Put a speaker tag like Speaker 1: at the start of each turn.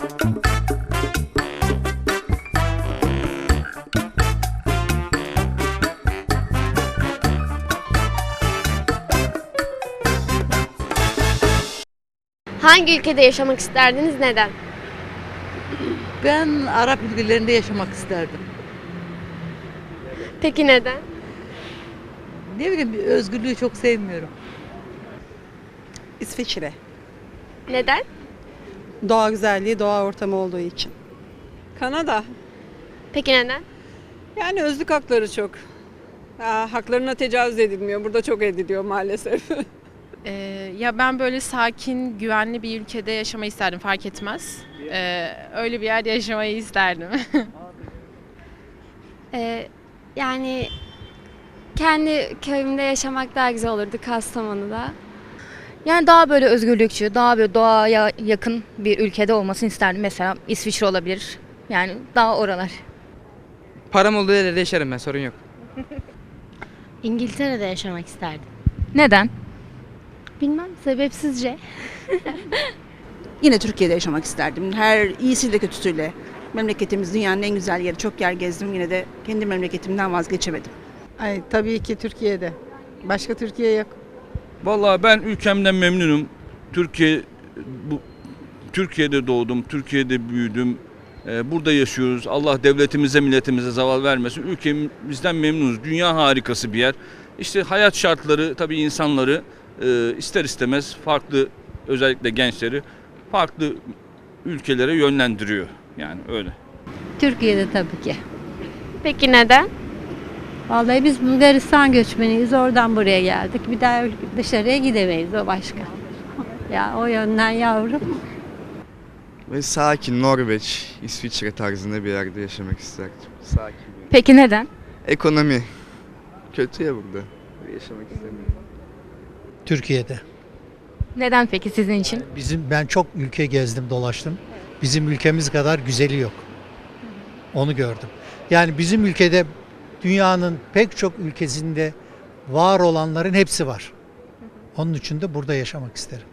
Speaker 1: Hangi ülkede yaşamak isterdiniz? Neden?
Speaker 2: Ben Arap ülkelerinde yaşamak isterdim.
Speaker 1: Peki neden?
Speaker 2: Ne bileyim özgürlüğü çok sevmiyorum.
Speaker 3: İsviçre.
Speaker 1: Neden?
Speaker 3: Doğa güzelliği, doğa ortamı olduğu için.
Speaker 4: Kanada.
Speaker 1: Peki neden?
Speaker 4: Yani özlük hakları çok. Ya, haklarına tecavüz edilmiyor. Burada çok ediliyor maalesef.
Speaker 5: Ee, ya ben böyle sakin, güvenli bir ülkede yaşamayı isterdim fark etmez. Ee, öyle bir yerde yaşamayı isterdim.
Speaker 6: Ee, yani kendi köyümde yaşamak daha güzel olurdu Kastamonu'da.
Speaker 7: Yani daha böyle özgürlükçü, daha böyle doğaya yakın bir ülkede olmasını isterdim. Mesela İsviçre olabilir. Yani daha oralar.
Speaker 8: Param olduğu yerde yaşarım ben sorun yok.
Speaker 6: İngiltere'de yaşamak isterdim.
Speaker 7: Neden?
Speaker 6: Bilmem sebepsizce.
Speaker 9: Yine Türkiye'de yaşamak isterdim. Her iyisiyle kötüsüyle. Memleketimiz dünyanın en güzel yeri. Çok yer gezdim. Yine de kendi memleketimden vazgeçemedim.
Speaker 3: Ay tabii ki Türkiye'de. Başka Türkiye yok.
Speaker 10: Vallahi ben ülkemden memnunum. Türkiye bu Türkiye'de doğdum, Türkiye'de büyüdüm. Ee, burada yaşıyoruz. Allah devletimize, milletimize zaval vermesin. Ülkemizden memnunuz. Dünya harikası bir yer. İşte hayat şartları tabii insanları e, ister istemez farklı özellikle gençleri farklı ülkelere yönlendiriyor. Yani öyle.
Speaker 11: Türkiye'de tabii ki.
Speaker 1: Peki neden?
Speaker 11: Vallahi biz Bulgaristan göçmeniyiz. Oradan buraya geldik. Bir daha dışarıya gidemeyiz. O başka. Ya o yönden yavrum.
Speaker 12: Ve sakin Norveç, İsviçre tarzında bir yerde yaşamak isterdim. Sakin.
Speaker 7: Peki neden?
Speaker 12: Ekonomi kötü ya burada. Yaşamak istemiyorum.
Speaker 13: Türkiye'de.
Speaker 7: Neden peki sizin için?
Speaker 13: Bizim ben çok ülke gezdim, dolaştım. Bizim ülkemiz kadar güzeli yok. Onu gördüm. Yani bizim ülkede dünyanın pek çok ülkesinde var olanların hepsi var. Onun için de burada yaşamak isterim.